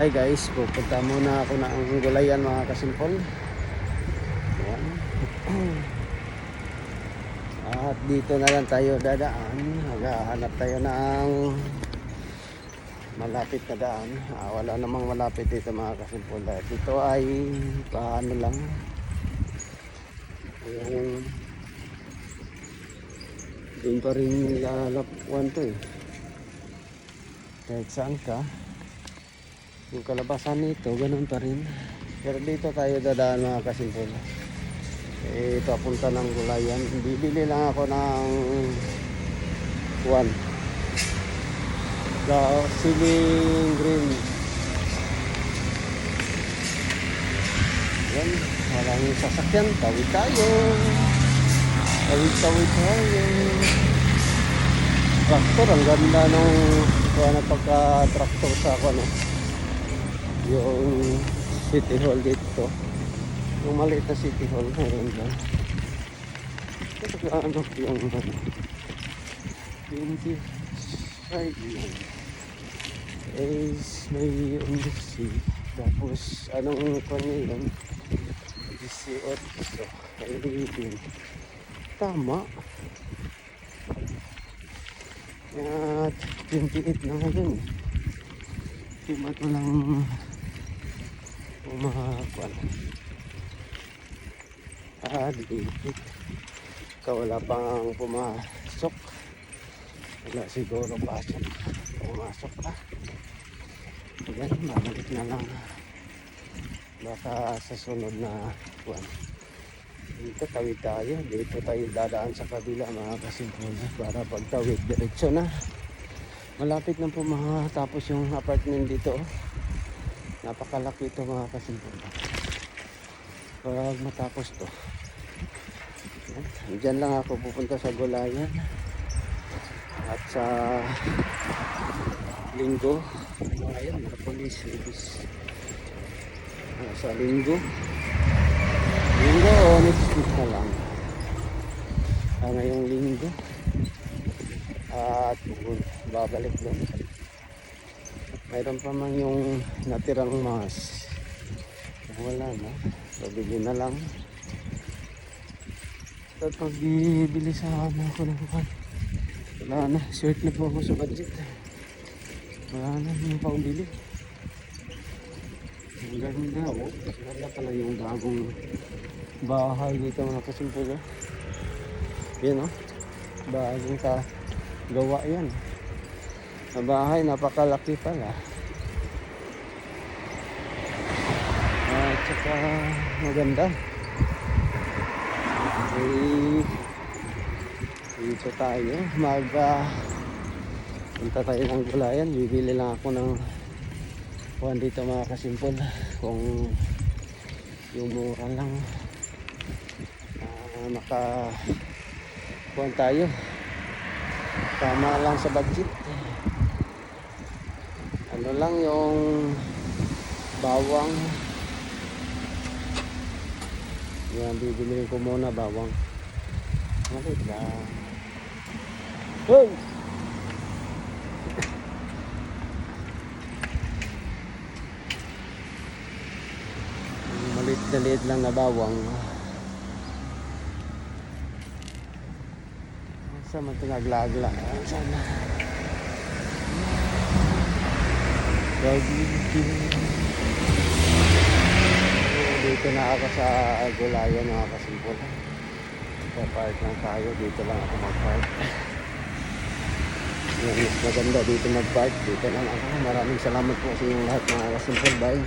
Ay guys, pupunta muna ako ng gulayan mga kasimpol. Ayan. At dito na lang tayo dadaan. Maghahanap tayo ng malapit na daan. Ah, wala namang malapit dito mga kasimpol. Dito ay paano lang. Yung doon pa rin lalakwan to eh. Kahit saan ka. Yung kalabasan nito, ganun pa rin. Pero dito tayo dadaan mga kasimpol. Eh, papunta ng gulayan. Bibili lang ako ng one. The ceiling green. Yan, walang sasakyan. Tawid tayo. Tawid-tawid tayo. Traktor, ang ganda nung kuha na pagka-traktor sa ako, no? Yung city hall dito. Yung maliit na city hall, meron lang. Ito ano yung ano. Yung side lang. Is may sea. Tapos, anong kanya yun? DCF. So, ayun. Tama. At 28 na ngayon. Di ba't walang umakuan? Ah, di Ikaw wala pang pumasok. Wala siguro pasok. Pumasok pa. Ayan, mabalik na lang. Baka sa sunod na kuan. Dito tawid tayo. Dito tayo dadaan sa kabila mga kasimpol para pagtawid diretso na. Malapit na po matapos yung apartment dito. oh. Napakalaki ito mga kasimpol. Para matapos to. Yan. Diyan lang ako pupunta sa Gulayan. At sa Linggo. Ayan, mga polis. ibis. Ah, Sa Linggo. Linggo o next week na lang. Ah, ngayong Linggo. At babalik doon. Mayroon pa man yung natirang mas. Wala na. So, bili na lang. At pag bibili sa ano ako ng kukan. Wala na. Short na po ako sa budget. Wala na yung pang bili. Ang ganda. Oh. Ganda pala yung bagong bahay dito mga kasimpulo. Yan oh. Bagong ka gawa yan. Na bahay napakalaki pala. At saka maganda. Okay. Dito tayo. Mag ah, punta tayo ng gulayan. Bibili lang ako ng kuhan dito mga kasimpol. Kung yung mura lang ah, maka kuhan tayo. Tama lang sa budget. Ano lang yung bawang yan, bibili ko muna bawang. Malit lang. Hoy! Malit na liit lang na bawang. Sa man tinaglagla. Sana. Dito na ako sa Gulayan mga kasimpol. Pa-park lang tayo. Dito lang ako mag-park. Mas maganda dito mag-park. Dito lang ako. Maraming salamat po sa inyong lahat mga kasimpol. Bye.